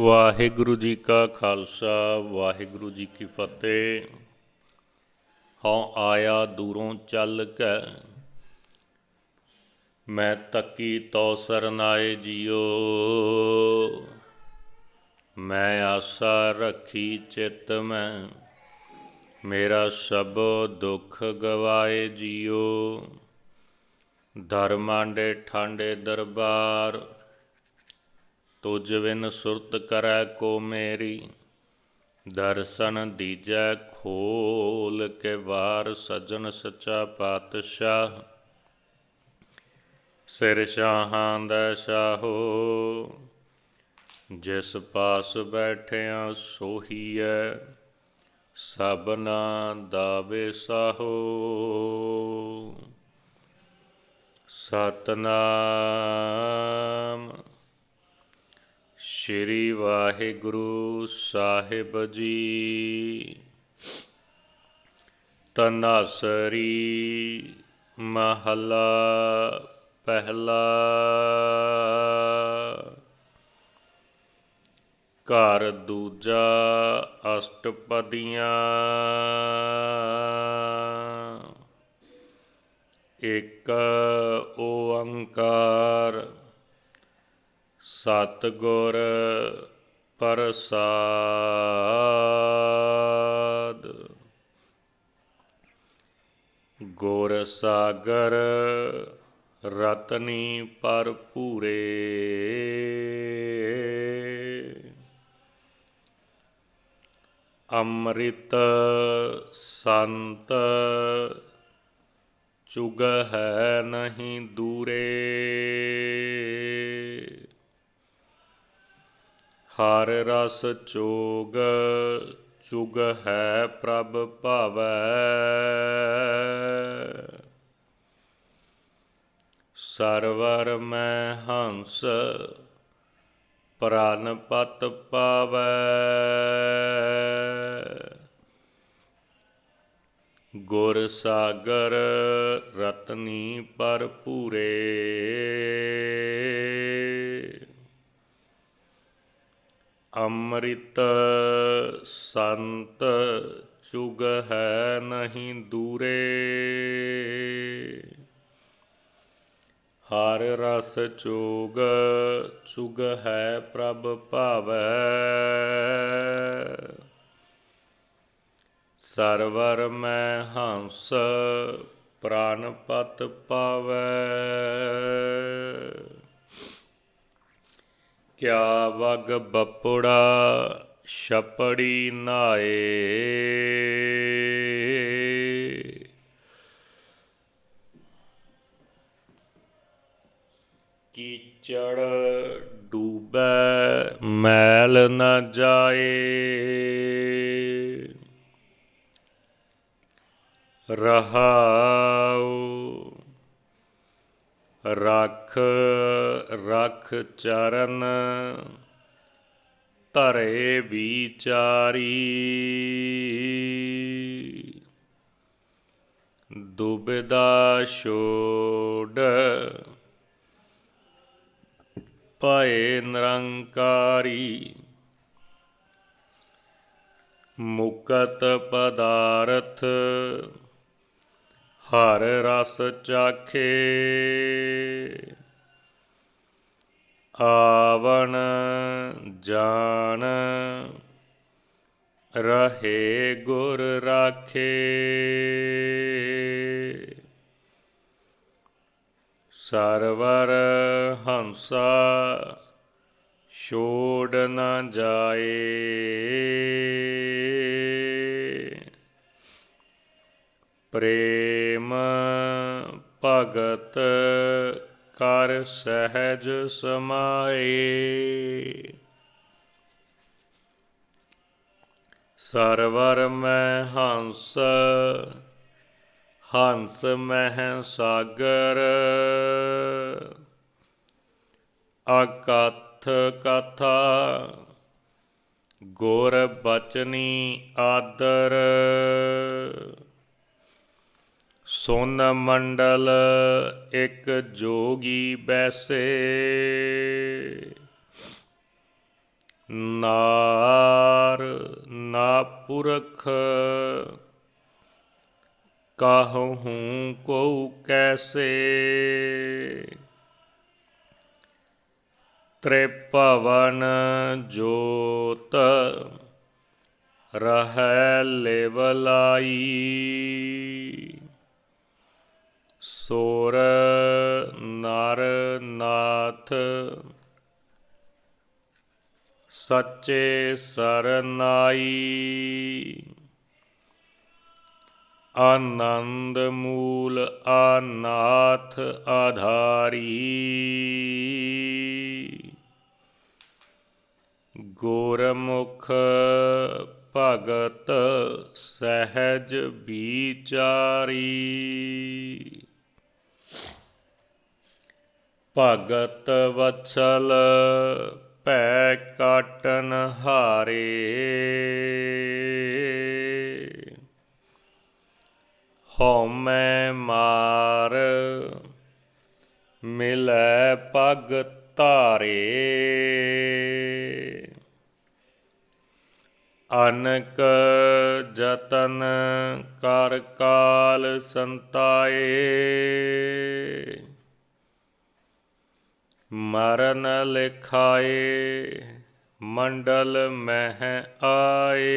ਵਾਹਿਗੁਰੂ ਜੀ ਕਾ ਖਾਲਸਾ, ਵਾਹਿਗੁਰੂ ਜੀ ਕੀ ਫਤਿਹ। ਹਉ ਆਇਆ ਦੂਰੋਂ ਚੱਲ ਕੇ, ਮੈਂ ਤੱਕੀ ਤੋ ਸਰਨਾਏ ਜਿਉ ਮੈਂ ਆਸਾ ਰੱਖੀ ਚਿਤ ਮੈਂ, ਮੇਰਾ ਸਭ ਦੁੱਖ ਗਵਾਏ ਜਿਉ ਧਰਮਾਂਡੇ ਠਾਂਡੇ ਦਰਬਾਰ ਤੁਜ ਬਿਨ ਸੁਰਤ ਕਰੈ ਕੋ ਮੇਰੀ, ਦਰਸ਼ਨ ਦੀਜੈ ਖੋਲ ਕੇ ਵਾਰ ਸਜਣ ਸੱਚਾ ਪਾਤਸ਼ਾਹ। ਸਿਰ ਸ਼ਾਹਾਂ ਦਾ ਸ਼ਾਹੋ ਜਿਸ ਪਾਸ ਬੈਠਿਆ ਸੋਹੀਐ ਸਭਨਾ ਦਾਵੇ ਵਿਸਾਹੋ ਸਤਨਾਮ। ਸ਼੍ਰੀ ਵਾਹਿਗੁਰੂ ਸਾਹਿਬ ਜੀ। ਤਨਾਸਰੀ ਮਹਲਾ ਪਹਿਲਾ। ਘਰ ਦੂਜਾ ਅਸ਼ਟਪਦੀਆਂ। ਇੱਕ ਓੰਕਾਰ ਸਤਿਗੁਰ ਪ੍ਰਸਾਦ। ਗੁਰ ਸਾਗਰ ਰਤਨੀ ਭਰਪੂਰੇ। ਅੰਮ੍ਰਿਤ ਸੰਤ ਚੁਗ ਹੈ ਨਹੀਂ ਦੂਰੇ। ਹਰ ਰਸ ਚੋਗ ਚੁਗ ਹੈ ਪ੍ਰਭ ਭਾਵੈ। ਸਰਵਰ ਮੈਂ ਹੰਸ ਪ੍ਰਾਨ ਪਤ ਪਾਵੈ। ਗੁਰ ਸਾਗਰ ਰਤਨੀ ਭਰਪੂਰੇ। ਅੰਮ੍ਰਿਤ ਸੰਤ ਚੁਗ ਹੈ ਨਹੀਂ ਦੂਰੇ। ਹਰ ਰਸ ਚੋਗ ਚੁਗ ਹੈ ਪ੍ਰਭ ਭਾਵੈ। ਸਰਵਰ ਮੈਂ ਹੰਸ ਪ੍ਰਾਨ ਪਤ ਪਾਵੈ। ਕਿਆ ਵਗ ਬਪੜਾ ਛਪੜੀ ਨਾਏ। ਕੀਚੜ ਡੂਬੈ ਮੈਲ ਨ ਜਾਏ। ਰਹਾਉ ਰਖ ਰਖ ਚਰਨ ਧਰੇ ਵਿਚਾਰੀ। ਦੁਬਿਦਾ ਛੋੜ ਪਏ ਨਿਰੰਕਾਰੀ। ਮੁਕਤ ਪਦਾਰਥ ਹਰ ਰਸ ਚਾਖੇ। ਆਵਣ ਜਾਣ ਰਹੇ ਗੁਰ ਰਾਖੇ। ਸਰਵਰ ਹੰਸਾ ਛੋੜ ਨ ਜਾਏ। ਪ੍ਰੇਮ ਭਗਤ ਕਰ ਸਹਿਜ ਸਮਾਏ। ਸਰਵਰ ਮੈਂ ਹੰਸ ਹੰਸ ਮਹਿ ਸਾਗਰ। ਅਕਥ ਕਥਾ, ਗੁਰ ਬਚਨੀ ਆਦਰ। ਸੁਨ ਮੰਡਲ ਇੱਕ ਜੋਗੀ ਬੈਸੇ। ਨਾਰ ਨਾ ਪੁਰਖ ਕਾਹੂ ਕੋ ਕੈਸੇ। ਤ੍ਰਿਭਵਨ ਜੋਤ ਰਹੈ ਲੇਵਲਾਈ। ਸੋਰ ਨਰ ਨਾਥ ਸੱਚੇ ਸਰਨਾਈ ਆਨੰਦ ਮੂਲ ਆਨਾਥ ਆਧਾਰੀ ਗੋਰਮੁਖ ਭਗਤ ਸਹਿਜ ਵਿਚਾਰੀ ਭਗਤ ਵਛਲ ਭੈ ਕਾਟਨ ਹਾਰੇ। ਹਉਮੈ ਮਾਰ ਮਿਲੈ ਪਗ ਧਾਰੇ। ਅਨਕ ਜਤਨ ਕਰ ਕਾਲ ਸੰਤਾਏ। ਮਰਨ ਲਿਖਾਏ, ਮੰਡਲ ਮਹਿ ਆਏ।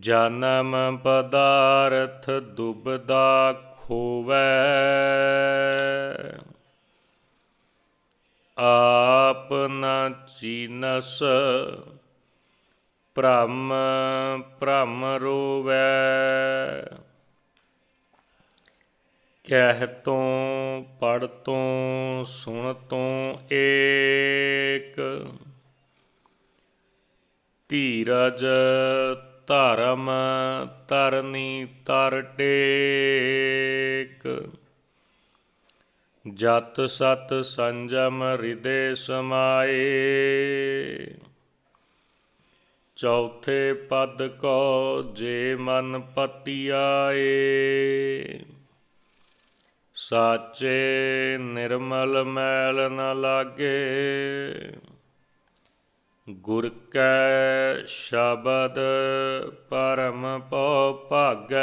ਜਨਮ ਪਦਾਰਥ ਦੁਬਦਾ ਖੋਵੈ। ਆਪ ਨ ਚੀਨਸ, ਭ੍ਰਮ ਭ੍ਰਮ ਰੋਵੈ। ਕਹਿ ਤੋਂ ਪੜ ਤੋਂ ਸੁਣ ਤੋਂ ਏਕ। ਧੀਰਜ ਧਰਮ ਤਰਨੀ ਤਰ ਟੇਕ। ਜਤ ਸਤ ਸੰਜਮ ਹਿਰਦੇ ਸਮਾਏ। ਚੌਥੇ ਪਦ ਕੋ ਜੇ ਮਨ ਪਤੀ ਆਏ ਸਾਚੇ ਨਿਰਮਲ ਮੈਲ ਨ ਲਾਗੇ। ਗੁਰ ਕੈ ਸ਼ਬਦ ਪਰਮ ਪਉ ਭਾਗੈ।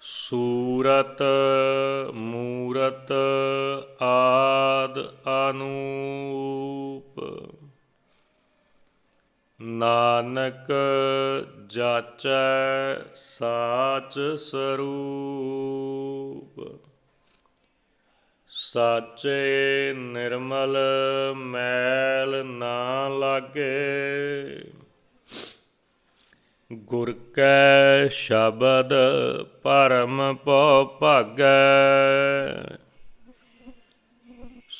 ਸੂਰਤ, ਮੂਰਤ, ਆਦ, ਅਨੂਪ। ਨਾਨਕ ਜਾਚੈ ਸਾਚ ਸਰੂਪ। ਸਾਚੇ ਨਿਰਮਲ ਮੈਲ ਨਾ ਲਾਗੇ। ਗੁਰ ਕੈ ਸ਼ਬਦ ਪਰਮ ਪਉ ਭਾਗੈ।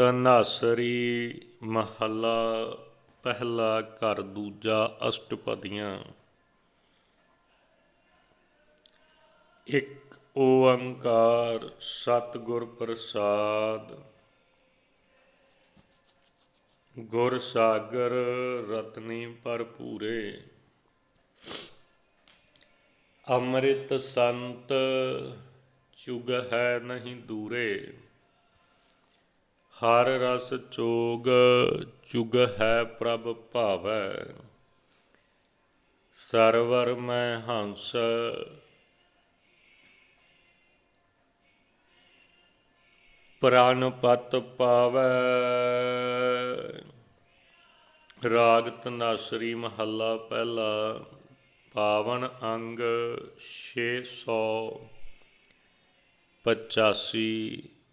ਤਨਾਸਰੀ ਮਹੱਲਾ ਪਹਿਲਾ ਘਰ ਦੂਜਾ ਅਸ਼ਟਪਦੀਆਂ। ਇੱਕ ਓੰਕਾਰ ਸਤਿਗੁਰ ਪ੍ਰਸਾਦ। ਗੁਰ ਸਾਗਰ ਰਤਨੀ ਭਰਪੂਰੇ। ਅੰਮ੍ਰਿਤ ਸੰਤ ਚੁਗ ਹੈ ਨਹੀਂ ਦੂਰੇ। ਹਰ ਰਸ ਚੋਗ ਚੁਗ ਹੈ ਪ੍ਰਭ ਭਾਵੈ। ਸਰਵਰ ਮੈਂ ਹੰਸ। ਪ੍ਰਾਨ ਪਤ ਪਾਵੈ। ਰਾਗ ਤਨਾਸਰੀ ਮਹੱਲਾ ਪਹਿਲਾ, ਪਾਵਨ ਅੰਗ 685